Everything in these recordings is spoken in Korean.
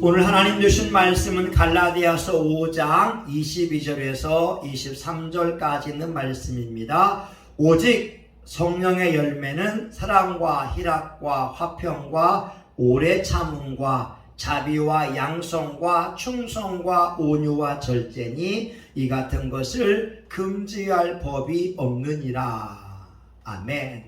오늘 하나님 주신 말씀은 갈라디아서 5장 22절에서 23절까지 있는 말씀입니다. 오직 성령의 열매는 사랑과 희락과 화평과 오래 참음과 자비와 양성과 충성과 온유와 절제니 이 같은 것을 금지할 법이 없느니라. 아멘.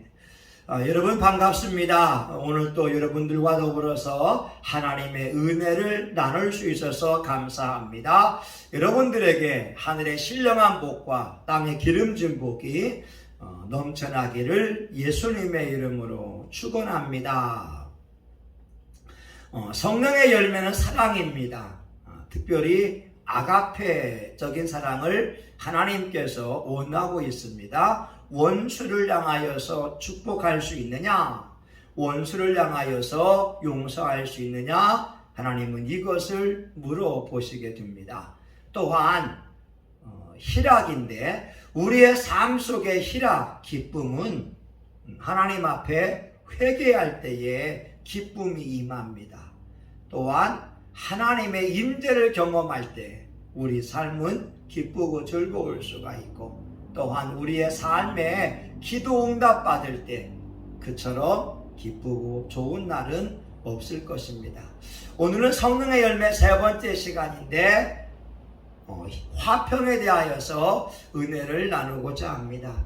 아, 여러분 반갑습니다. 오늘 또 여러분들과 더불어서 하나님의 은혜를 나눌 수 있어서 감사합니다. 여러분들에게 하늘의 신령한 복과 땅의 기름진 복이 어, 넘쳐나기를 예수님의 이름으로 축원합니다. 어, 성령의 열매는 사랑입니다. 어, 특별히 아가페적인 사랑을 하나님께서 원하고 있습니다. 원수를 향하여서 축복할 수 있느냐? 원수를 향하여서 용서할 수 있느냐? 하나님은 이것을 물어보시게 됩니다. 또한 어, 희락인데 우리의 삶 속의 희락, 기쁨은 하나님 앞에 회개할 때에 기쁨이 임합니다. 또한 하나님의 임재를 경험할 때 우리 삶은 기쁘고 즐거울 수가 있고 또한 우리의 삶에 기도 응답 받을 때 그처럼 기쁘고 좋은 날은 없을 것입니다. 오늘은 성령의 열매 세 번째 시간인데 어, 화평에 대하여서 은혜를 나누고자 합니다.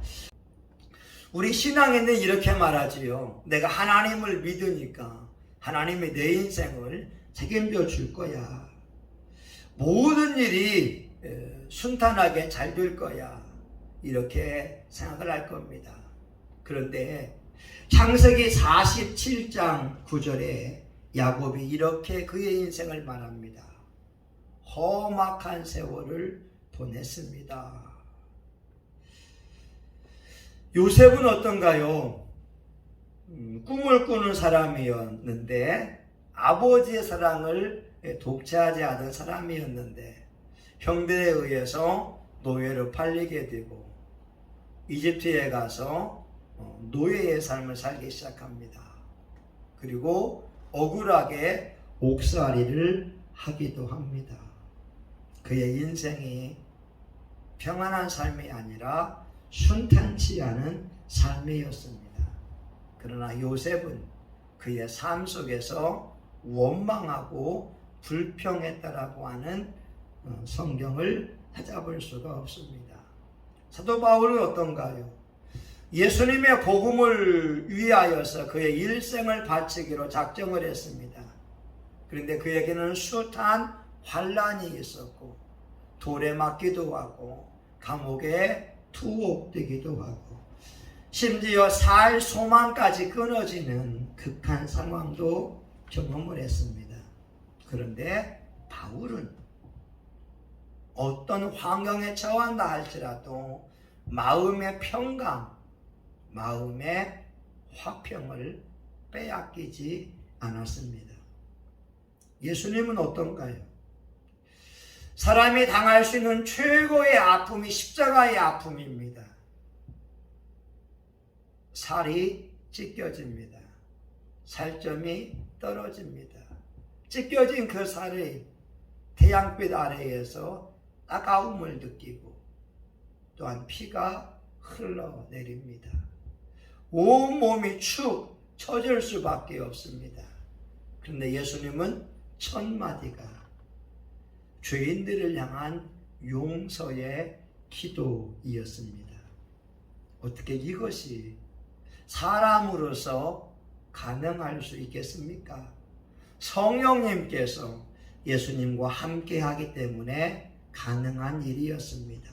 우리 신앙에는 이렇게 말하지요. 내가 하나님을 믿으니까 하나님이 내 인생을 책임져 줄 거야. 모든 일이 순탄하게 잘 될 거야. 이렇게 생각을 할 겁니다. 그런데 창세기 47장 9절에 야곱이 이렇게 그의 인생을 말합니다. 험악한 세월을 보냈습니다. 요셉은 어떤가요? 음, 꿈을 꾸는 사람이었는데 아버지의 사랑을 독차지 않은 사람이었는데 형들에 의해서 노예로 팔리게 되고 이집트에 가서 어, 노예의 삶을 살기 시작합니다. 그리고 억울하게 옥살이를 하기도 합니다. 그의 인생이 평안한 삶이 아니라 순탄치 않은 삶이었습니다. 그러나 요셉은 그의 삶 속에서 원망하고 불평했다라고 하는 어, 성경을 찾아볼 수가 없습니다. 사도 바울은 어떤가요? 예수님의 복음을 위하여서 그의 일생을 바치기로 작정을 했습니다. 그런데 그에게는 숱한 환란이 있었고 돌에 맞기도 하고 감옥에 투옥되기도 하고 심지어 살 소망까지 끊어지는 극한 상황도 경험을 했습니다. 그런데 바울은 어떤 환경에 처한다 할지라도 마음의 평강, 마음의 화평을 빼앗기지 않았습니다. 예수님은 어떤가요? 사람이 당할 수 있는 최고의 아픔이 십자가의 아픔입니다. 살이 찢겨집니다. 살점이 떨어집니다. 찢겨진 그 살이 태양빛 아래에서 따가움을 느끼고 또한 피가 흘러내립니다. 온몸이 축 처질 수밖에 없습니다. 그런데 예수님은 첫 마디가 죄인들을 향한 용서의 기도이었습니다. 어떻게 이것이 사람으로서 가능할 수 있겠습니까? 성령님께서 예수님과 함께 하기 때문에 가능한 일이었습니다.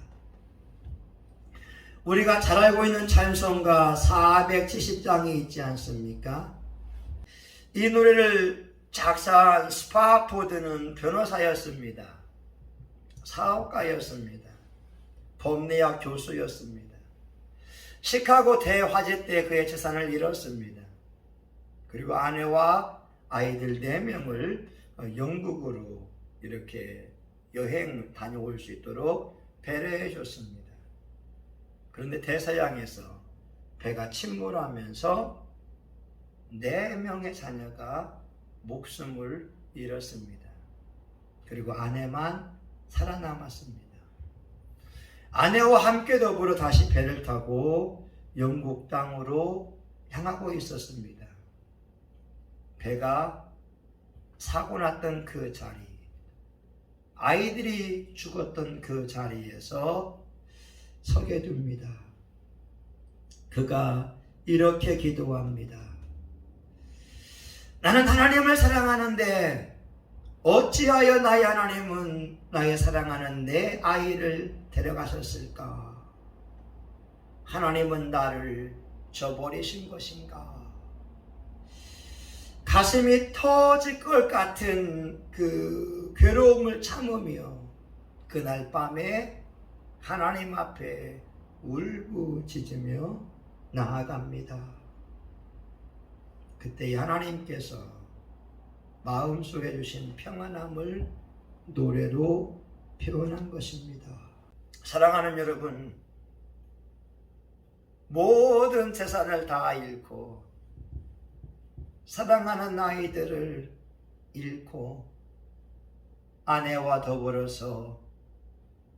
우리가 잘 알고 있는 찬송가 470장이 있지 않습니까? 이 노래를 작사한 스파포드는 변호사였습니다. 사업가였습니다. 법리학 교수였습니다. 시카고 대화재 때 그의 재산을 잃었습니다. 그리고 아내와 아이들 4명을 영국으로 이렇게 여행 다녀올 수 있도록 배려해 줬습니다. 그런데 대서양에서 배가 침몰하면서 네 명의 자녀가 목숨을 잃었습니다. 그리고 아내만 살아남았습니다. 아내와 함께 더불어 다시 배를 타고 영국 땅으로 향하고 있었습니다. 배가 사고 났던 그 자리, 아이들이 죽었던 그 자리에서 서게 됩니다. 그가 이렇게 기도합니다. 나는 하나님을 사랑하는데 어찌하여 나의 하나님은 나의 사랑하는 내 아이를 데려가셨을까? 하나님은 나를 저버리신 것인가? 가슴이 터질 것 같은 그 괴로움을 참으며 그날 밤에 하나님 앞에 울부짖으며 나아갑니다. 그때 하나님께서 마음속에 주신 평안함을 노래로 표현한 것입니다. 사랑하는 여러분, 모든 재산을 다 잃고 사랑하는 아이들을 잃고 아내와 더불어서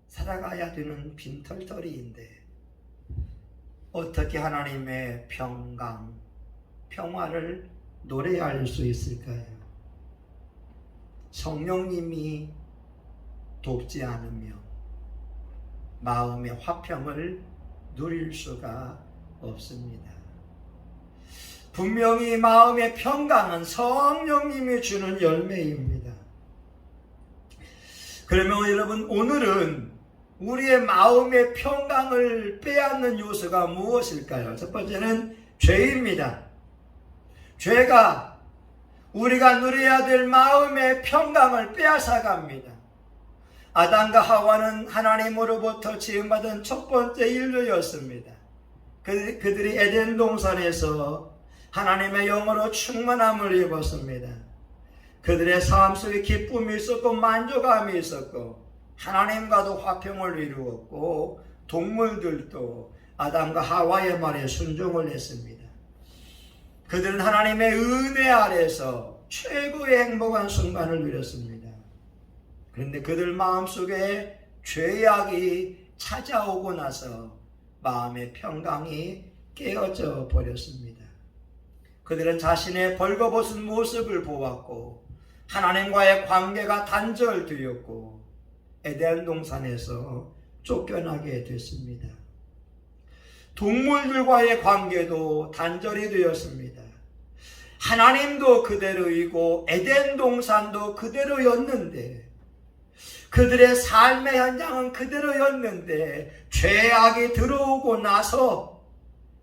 살아가야 되는 빈털터리인데 어떻게 하나님의 평강, 평화를 노래할 수 있을까요? 성령님이 돕지 않으며 마음의 화평을 누릴 수가 없습니다. 분명히 마음의 평강은 성령님이 주는 열매입니다. 그러면 여러분 오늘은 우리의 마음의 평강을 빼앗는 요소가 무엇일까요? 첫 번째는 죄입니다. 죄가 우리가 누려야 될 마음의 평강을 빼앗아 갑니다. 아담과 하와는 하나님으로부터 지음받은 첫 번째 인류였습니다. 그, 그들이 에덴 동산에서 하나님의 영으로 충만함을 입었습니다. 그들의 삶 속에 기쁨이 있었고 만족함이 있었고 하나님과도 화평을 이루었고 동물들도 아담과 하와의 말에 순종을 했습니다. 그들은 하나님의 은혜 아래서 최고의 행복한 순간을 누렸습니다. 그런데 그들 마음속에 죄악이 찾아오고 나서 마음의 평강이 깨어져 버렸습니다. 그들은 자신의 벌거벗은 모습을 보았고 하나님과의 관계가 단절되었고 에덴 동산에서 쫓겨나게 됐습니다. 동물들과의 관계도 단절이 되었습니다. 하나님도 그대로이고 에덴 동산도 그대로였는데 그들의 삶의 현장은 그대로였는데 죄악이 들어오고 나서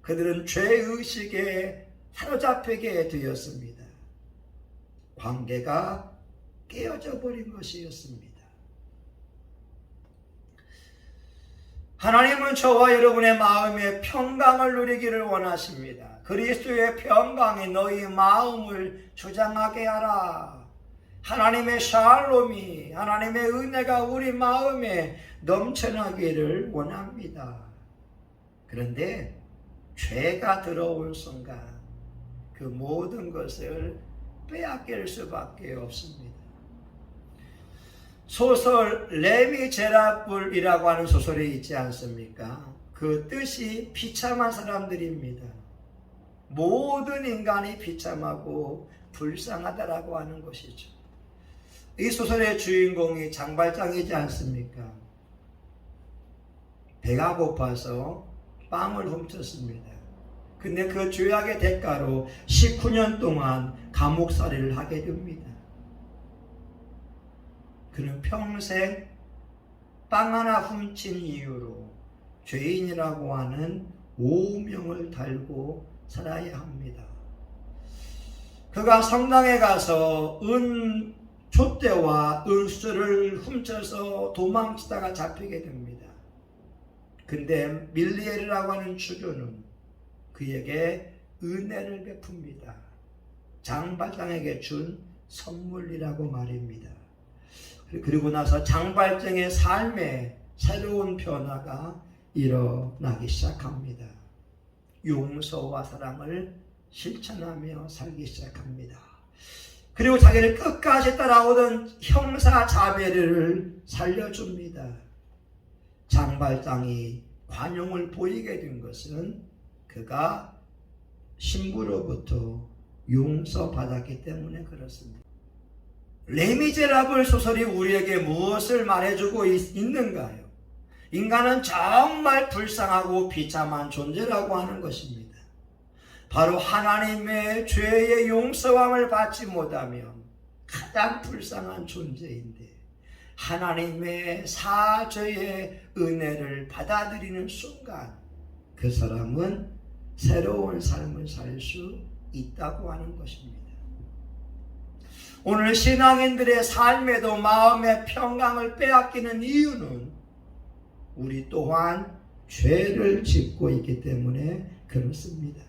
그들은 죄의식에 사로잡히게 되었습니다. 관계가 깨어져 버린 것이었습니다. 하나님은 저와 여러분의 마음에 평강을 누리기를 원하십니다. 그리스도의 평강이 너희 마음을 주장하게 하라. 하나님의 샬롬이 하나님의 은혜가 우리 마음에 넘쳐나기를 원합니다. 그런데 죄가 들어온 순간 그 모든 것을 빼앗길 수밖에 없습니다. 소설 레미제라블이라고 하는 소설이 있지 않습니까? 그 뜻이 비참한 사람들입니다. 모든 인간이 비참하고 불쌍하다라고 하는 것이죠. 이 소설의 주인공이 장발장이지 않습니까? 배가 고파서 빵을 훔쳤습니다. 근데 그 죄악의 대가로 19년 동안 감옥살이를 하게 됩니다. 그는 평생 빵 하나 훔친 이유로 죄인이라고 하는 오명을 달고 살아야 합니다. 그가 성당에 가서 은 촛대와 은수를 훔쳐서 도망치다가 잡히게 됩니다. 근데 밀리엘이라고 하는 주주는 그에게 은혜를 베풉니다. 장발장에게 준 선물이라고 말입니다. 그리고 나서 장발장의 삶에 새로운 변화가 일어나기 시작합니다. 용서와 사랑을 실천하며 살기 시작합니다. 그리고 자기를 끝까지 따라오던 형사 자베르를 살려줍니다. 장발장이 관용을 보이게 된 것은 그가 신부로부터 용서받았기 때문에 그렇습니다. 레미제라블 소설이 우리에게 무엇을 말해주고 있, 있는가요? 인간은 정말 불쌍하고 비참한 존재라고 하는 것입니다. 바로 하나님의 죄의 용서함을 받지 못하면 가장 불쌍한 존재인데 하나님의 사죄의 은혜를 받아들이는 순간 그 사람은 새로운 삶을 살 수 있다고 하는 것입니다. 오늘 신앙인들의 삶에도 마음의 평강을 빼앗기는 이유는 우리 또한 죄를 짓고 있기 때문에 그렇습니다.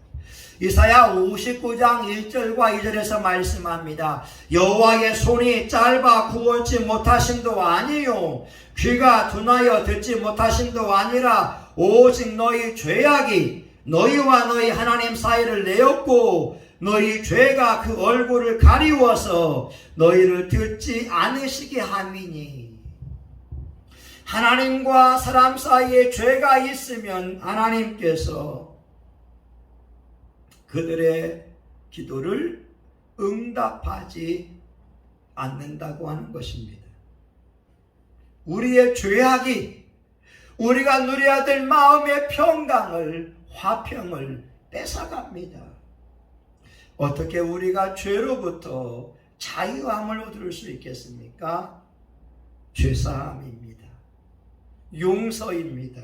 이사야 59장 1절과 2절에서 말씀합니다. 여호와의 손이 짧아 구원치 못하심도 아니요 귀가 둔하여 듣지 못하심도 아니라 오직 너희 죄악이 너희와 너희 하나님 사이를 내었고 너희 죄가 그 얼굴을 가리워서 너희를 듣지 않으시게 함이니 하나님과 사람 사이에 죄가 있으면 하나님께서 그들의 기도를 응답하지 않는다고 하는 것입니다. 우리의 죄악이 우리가 누려야 될 마음의 평강을 화평을 뺏어갑니다. 어떻게 우리가 죄로부터 자유함을 얻을 수 있겠습니까? 죄사함입니다. 용서입니다.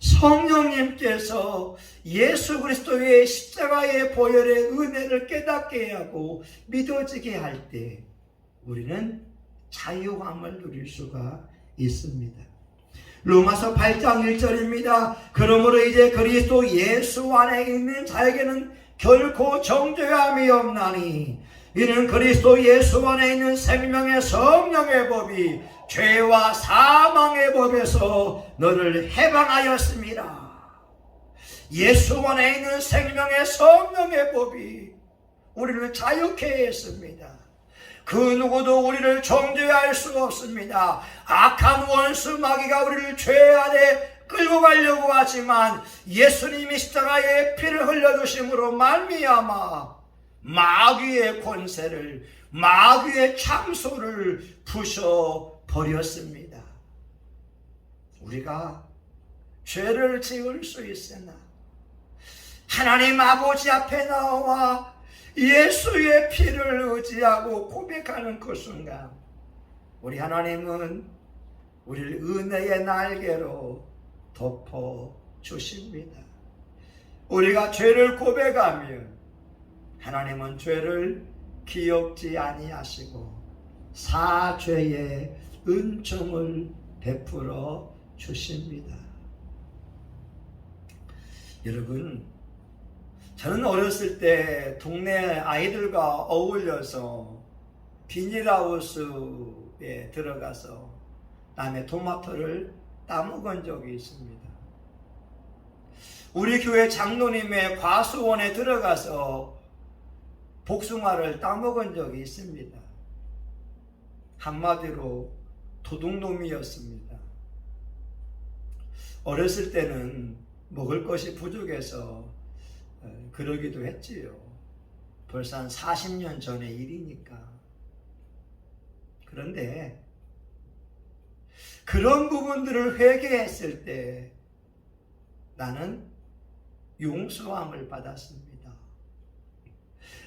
성령님께서 예수 그리스도의 십자가의 보혈의 은혜를 깨닫게 하고 믿어지게 할 때 우리는 자유함을 누릴 수가 있습니다. 로마서 8장 1절입니다. 그러므로 이제 그리스도 예수 안에 있는 자에게는 결코 정죄함이 없나니 이는 그리스도 예수 안에 있는 생명의 성령의 법이 죄와 사망의 법에서 너를 해방하였습니다. 예수 안에 있는 생명의 성령의 법이 우리를 자유케 했습니다. 그 누구도 우리를 정죄할 수 없습니다. 악한 원수 마귀가 우리를 죄 안에 끌고 가려고 하지만 예수님이 십자가에 피를 흘려주심으로 말미암아 마귀의 권세를 마귀의 참소를 부셔 버렸습니다. 우리가 죄를 지을 수 있으나 하나님 아버지 앞에 나와 예수의 피를 의지하고 고백하는 그 순간 우리 하나님은 우리를 은혜의 날개로 덮어 주십니다. 우리가 죄를 고백하면 하나님은 죄를 기억지 아니하시고 사죄의 은총을 베풀어 주십니다. 여러분, 저는 어렸을 때 동네 아이들과 어울려서 비닐하우스에 들어가서 남의 토마토를 따먹은 적이 있습니다. 우리 교회 장로님의 과수원에 들어가서 복숭아를 따먹은 적이 있습니다. 한마디로 도둑놈이었습니다. 어렸을 때는 먹을 것이 부족해서 어, 그러기도 했지요. 벌써 한 40년 전의 일이니까. 그런데 그런 부분들을 회개했을 때 나는 용서함을 받았습니다.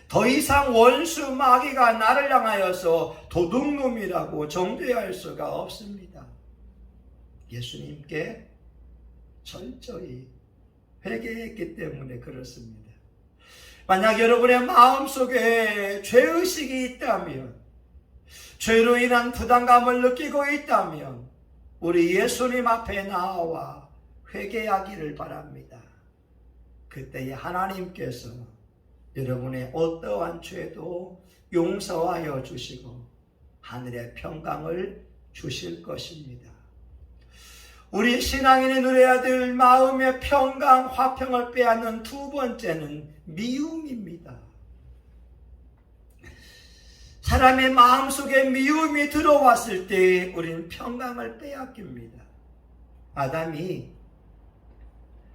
더 이상 원수 마귀가 나를 향하여서 도둑놈이라고 정죄할 수가 없습니다. 예수님께 철저히 회개했기 때문에 그렇습니다. 만약 여러분의 마음속에 죄의식이 있다면, 죄로 인한 부담감을 느끼고 있다면, 우리 예수님 앞에 나와 회개하기를 바랍니다. 그때에 하나님께서 여러분의 어떠한 죄도 용서하여 주시고 하늘의 평강을 주실 것입니다. 우리 신앙인이 누려야 될 마음의 평강, 화평을 빼앗는 두 번째는 미움입니다. 사람의 마음속에 미움이 들어왔을 때 우리는 평강을 빼앗깁니다. 아담이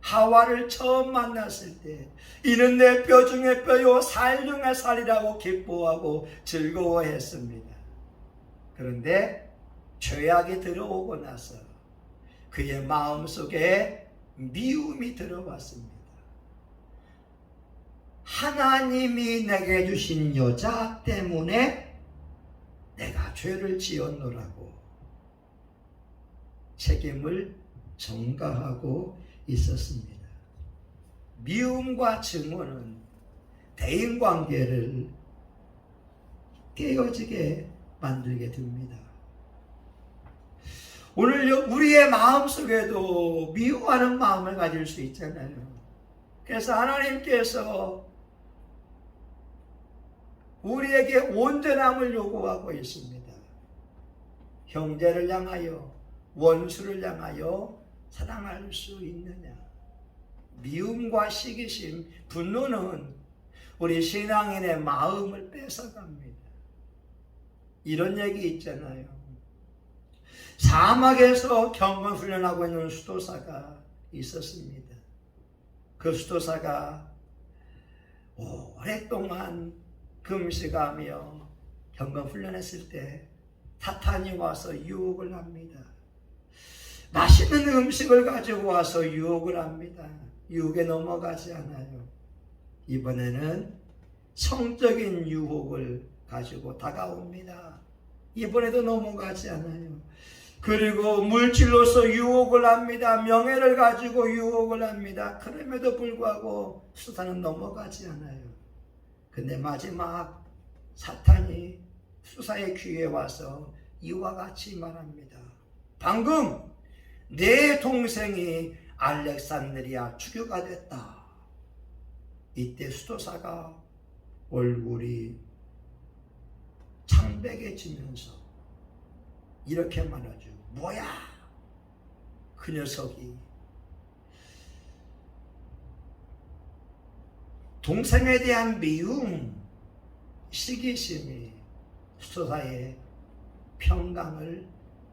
하와를 처음 만났을 때 이는 내 뼈 중에 뼈요 살 중에 살이라고 기뻐하고 즐거워했습니다. 그런데 죄악이 들어오고 나서 그의 마음속에 미움이 들어왔습니다. 하나님이 내게 주신 여자 때문에 내가 죄를 지었노라고 책임을 전가하고 있었습니다. 미움과 증오는 대인 관계를 깨어지게 만들게 됩니다. 오늘 우리의 마음 속에도 미워하는 마음을 가질 수 있잖아요. 그래서 하나님께서 우리에게 온전함을 요구하고 있습니다. 형제를 향하여 원수를 향하여 사랑할 수 있느냐? 미움과 시기심, 분노는 우리 신앙인의 마음을 뺏어갑니다. 이런 얘기 있잖아요. 사막에서 경건 훈련하고 있는 수도사가 있었습니다. 그 수도사가 오랫동안 금식하며 경건 훈련했을 때 사탄이 와서 유혹을 합니다. 맛있는 음식을 가지고 와서 유혹을 합니다. 유혹에 넘어가지 않아요. 이번에는 성적인 유혹을 가지고 다가옵니다. 이번에도 넘어가지 않아요. 그리고 물질로서 유혹을 합니다. 명예를 가지고 유혹을 합니다. 그럼에도 불구하고 수사는 넘어가지 않아요. 근데 마지막 사탄이 수사의 귀에 와서 이와 같이 말합니다. 방금 내 동생이 알렉산드리아 추교가 됐다. 이때 수도사가 얼굴이 창백해지면서 이렇게 말하죠. 뭐야? 그 녀석이 동생에 대한 미움, 시기심이 수도사의 평강을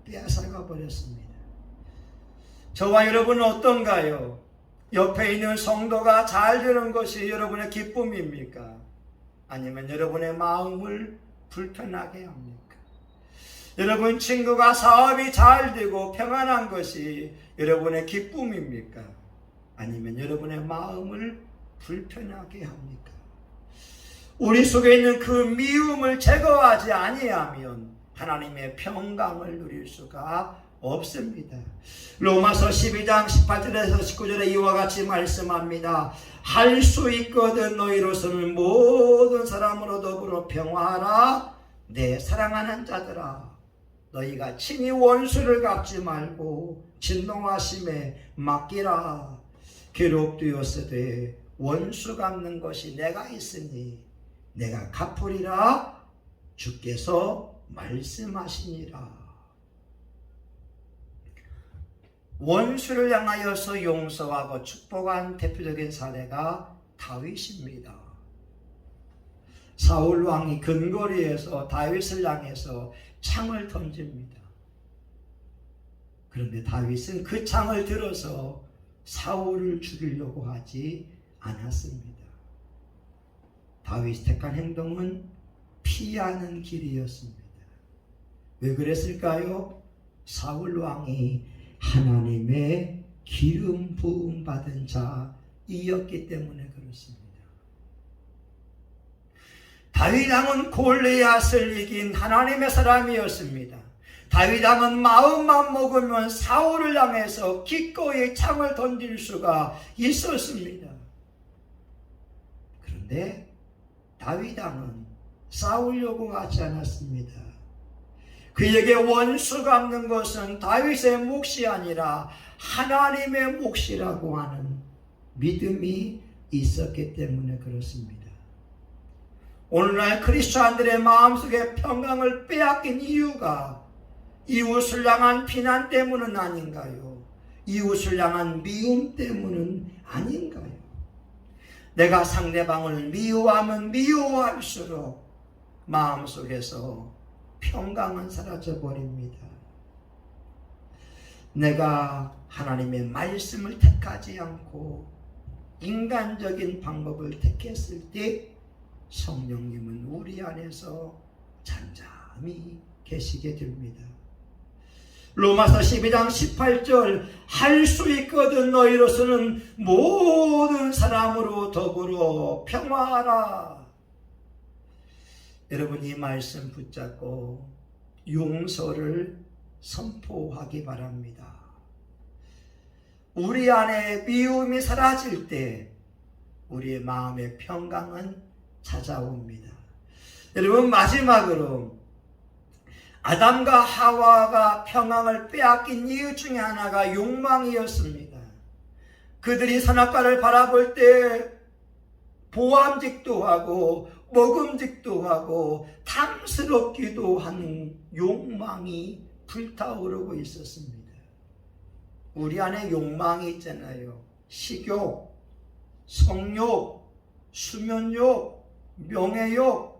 빼앗아가 버렸습니다. 저와 여러분은 어떤가요? 옆에 있는 성도가 잘 되는 것이 여러분의 기쁨입니까? 아니면 여러분의 마음을 불편하게 합니까? 여러분 친구가 사업이 잘 되고 평안한 것이 여러분의 기쁨입니까? 아니면 여러분의 마음을 불편하게 합니까? 우리 속에 있는 그 미움을 제거하지 아니하면 하나님의 평강을 누릴 수가 없습니다. 로마서 12장 18절에서 19절에 이와 같이 말씀합니다. 할 수 있거든 너희로서는 모든 사람으로 더불어 평화하라. 내 사랑하는 자들아 너희가 친히 원수를 갚지 말고 진노하심에 맡기라. 기록되었으되 원수 갚는 것이 내가 있으니 내가 갚으리라 주께서 말씀하시니라. 원수를 향하여서 용서하고 축복한 대표적인 사례가 다윗입니다. 사울 왕이 근거리에서 다윗을 향해서 창을 던집니다. 그런데 다윗은 그 창을 들어서 사울을 죽이려고 하지 않았습니다. 다윗이 택한 행동은 피하는 길이었습니다. 왜 그랬을까요? 사울 왕이 하나님의 기름 부음 받은 자이었기 때문에 그렇습니다. 다윗 왕은 골리앗을 이긴 하나님의 사람이었습니다. 다윗 왕은 마음만 먹으면 사울을 향해서 기꺼이 창을 던질 수가 있었습니다. 그런데 다윗 왕은 싸우려고 하지 않았습니다. 그에게 원수 갚는 것은 다윗의 몫이 아니라 하나님의 몫이라고 하는 믿음이 있었기 때문에 그렇습니다. 오늘날 크리스천들의 마음속에 평강을 빼앗긴 이유가 이웃을 향한 비난 때문은 아닌가요? 이웃을 향한 미움 때문은 아닌가요? 내가 상대방을 미워하면 미워할수록 마음속에서 평강은 사라져 버립니다. 내가 하나님의 말씀을 택하지 않고 인간적인 방법을 택했을 때 성령님은 우리 안에서 잠잠히 계시게 됩니다. 로마서 12장 18절 할 수 있거든 너희로서는 모든 사람으로 더불어 평화하라. 여러분 이 말씀 붙잡고 용서를 선포하기 바랍니다. 우리 안에 미움이 사라질 때 우리의 마음의 평강은 찾아옵니다. 여러분 마지막으로 아담과 하와가 평강을 빼앗긴 이유 중에 하나가 욕망이었습니다. 그들이 선악과를 바라볼 때 보암직도 하고 먹음직도 하고 탐스럽기도 하는 욕망이 불타오르고 있었습니다. 우리 안에 욕망이 있잖아요. 식욕, 성욕, 수면욕, 명예욕,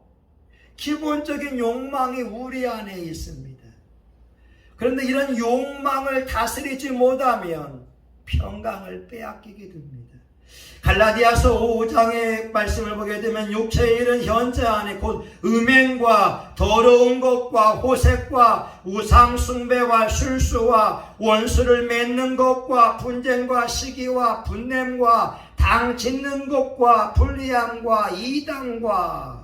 기본적인 욕망이 우리 안에 있습니다. 그런데 이런 욕망을 다스리지 못하면 평강을 빼앗기게 됩니다. 갈라디아서 5장의 말씀을 보게 되면 육체의 일은 현재 안에 곧 음행과 더러운 것과 호색과 우상 숭배와 술수와 원수를 맺는 것과 분쟁과 시기와 분냄과 당 짓는 것과 불리함과 이당과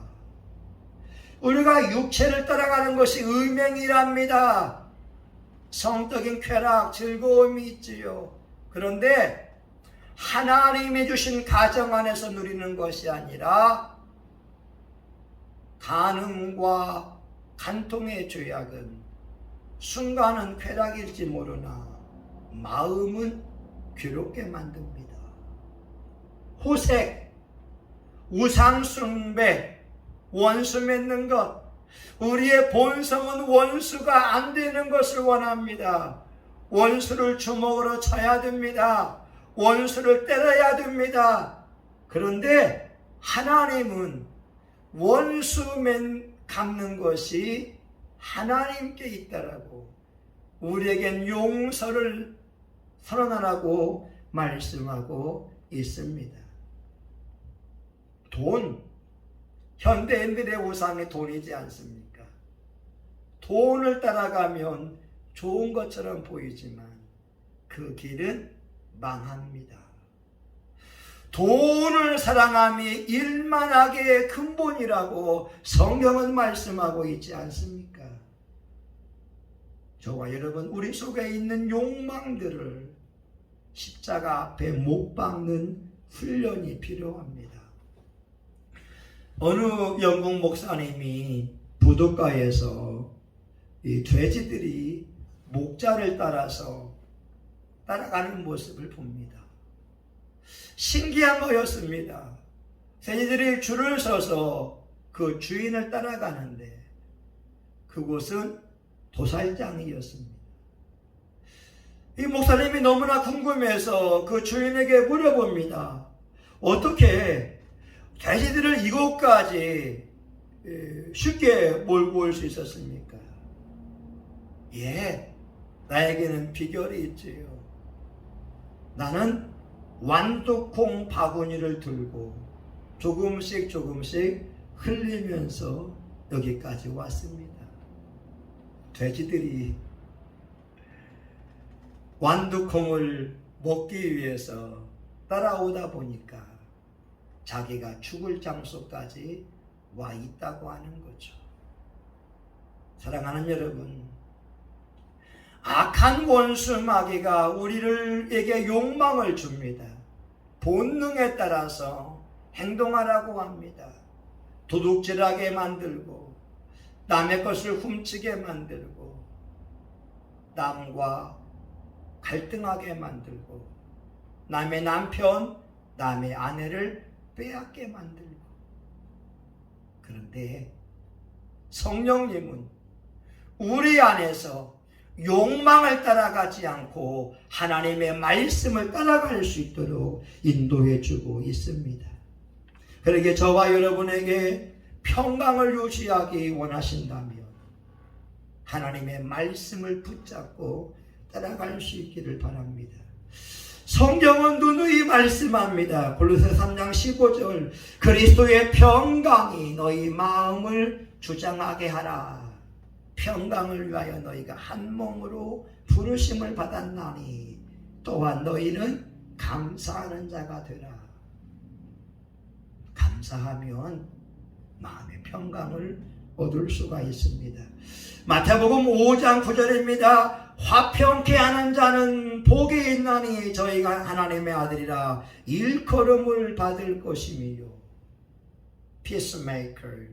우리가 육체를 따라가는 것이 음행이랍니다. 성적인 쾌락, 즐거움이 있지요. 그런데 하나님이 주신 가정 안에서 누리는 것이 아니라 간음과 간통의 죄악은 순간은 쾌락일지 모르나 마음은 괴롭게 만듭니다. 호색, 우상숭배, 원수 맺는 것, 우리의 본성은 원수가 안 되는 것을 원합니다. 원수를 주먹으로 쳐야 됩니다. 원수를 때려야 됩니다. 그런데 하나님은 원수맨 갚는 것이 하나님께 있다라고 우리에겐 용서를 선언하라고 말씀하고 있습니다. 돈, 현대인들의 우상이 돈이지 않습니까? 돈을 따라가면 좋은 것처럼 보이지만 그 길은 망합니다. 돈을 사랑함이 일만하게 근본이라고 성경은 말씀하고 있지 않습니까? 저와 여러분, 우리 속에 있는 욕망들을 십자가 앞에 못 박는 훈련이 필요합니다. 어느 영국 목사님이 부둣가에서 이 돼지들이 목자를 따라서 따라가는 모습을 봅니다. 신기한 거였습니다. 돼지들이 줄을 서서 그 주인을 따라가는데 그곳은 도살장이었습니다. 이 목사님이 너무나 궁금해서 그 주인에게 물어봅니다. 어떻게 돼지들을 이곳까지 쉽게 몰고 올 수 있었습니까? 예, 나에게는 비결이 있지요. 나는 완두콩 바구니를 들고 조금씩 조금씩 흘리면서 여기까지 왔습니다. 돼지들이 완두콩을 먹기 위해서 따라오다 보니까 자기가 죽을 장소까지 와 있다고 하는 거죠. 사랑하는 여러분, 악한 원수 마귀가 우리를에게 욕망을 줍니다. 본능에 따라서 행동하라고 합니다. 도둑질하게 만들고 남의 것을 훔치게 만들고 남과 갈등하게 만들고 남의 남편, 남의 아내를 빼앗게 만들고 그런데 성령님은 우리 안에서 욕망을 따라가지 않고 하나님의 말씀을 따라갈 수 있도록 인도해 주고 있습니다. 그러게 저와 여러분에게 평강을 유지하기 원하신다면 하나님의 말씀을 붙잡고 따라갈 수 있기를 바랍니다. 성경은 누누이 말씀합니다. 골로새 3장 15절 그리스도의 평강이 너희 마음을 주장하게 하라. 평강을 위하여 너희가 한 몸으로 부르심을 받았나니 또한 너희는 감사하는 자가 되라. 감사하면 마음의 평강을 얻을 수가 있습니다. 마태복음 5장 9절입니다. 화평케 하는 자는 복이 있나니 저희가 하나님의 아들이라 일컬음을 받을 것이미요. peacemaker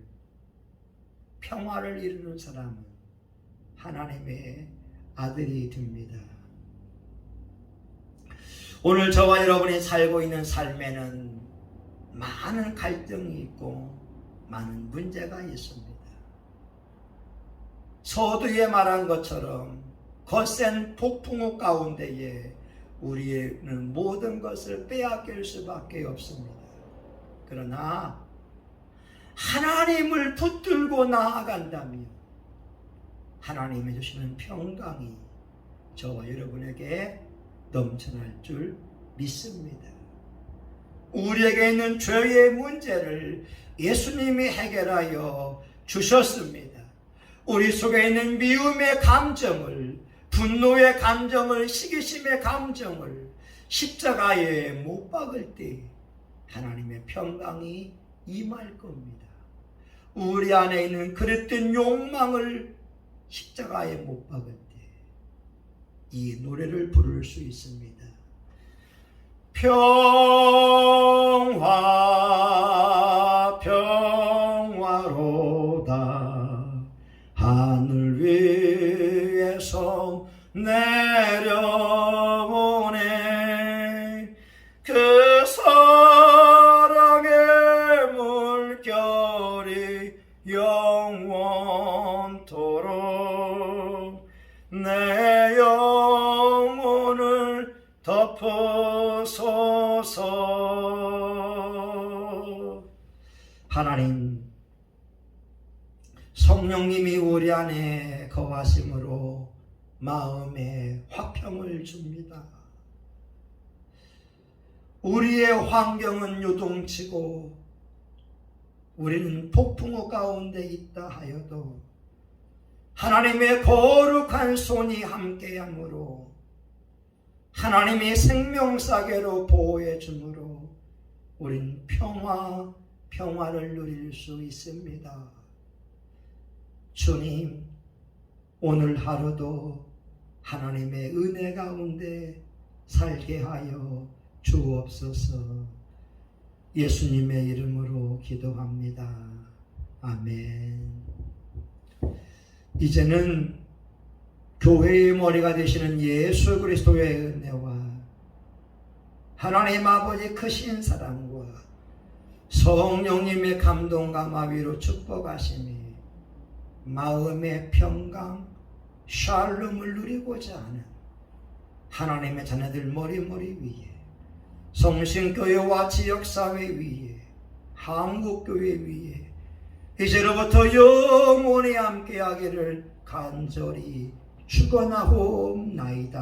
평화를 이루는 사람은 하나님의 아들이 됩니다. 오늘 저와 여러분이 살고 있는 삶에는 많은 갈등이 있고 많은 문제가 있습니다. 서두에 말한 것처럼 거센 폭풍우 가운데에 우리는 모든 것을 빼앗길 수밖에 없습니다. 그러나 하나님을 붙들고 나아간다면 하나님이 주시는 평강이 저와 여러분에게 넘쳐날 줄 믿습니다. 우리에게 있는 죄의 문제를 예수님이 해결하여 주셨습니다. 우리 속에 있는 미움의 감정을, 분노의 감정을, 시기심의 감정을 십자가에 못 박을 때 하나님의 평강이 임할 겁니다. 우리 안에 있는 그랬던 욕망을 십자가에 못 박을 때 이 노래를 부를 수 있습니다. 평화 평화로다 하늘 위에서 내려 우리의 환경은 요동치고 우리는 폭풍우 가운데 있다 하여도 하나님의 거룩한 손이 함께함으로 하나님이 생명사계로 보호해 주므로 우린 평화 평화를 누릴 수 있습니다. 주님 오늘 하루도 하나님의 은혜 가운데 살게 하여 주옵소서. 예수님의 이름으로 기도합니다. 아멘. 이제는 교회의 머리가 되시는 예수 그리스도의 은혜와 하나님 아버지 크신 사랑과 성령님의 감동과 마비로 축복하시니 마음의 평강, 샬롬을 누리고자 하는 하나님의 자녀들 머리머리 위에 성신교회와 지역사회 위에 한국교회 위에 이제로부터 영원히 함께하기를 간절히 축원하옵나이다.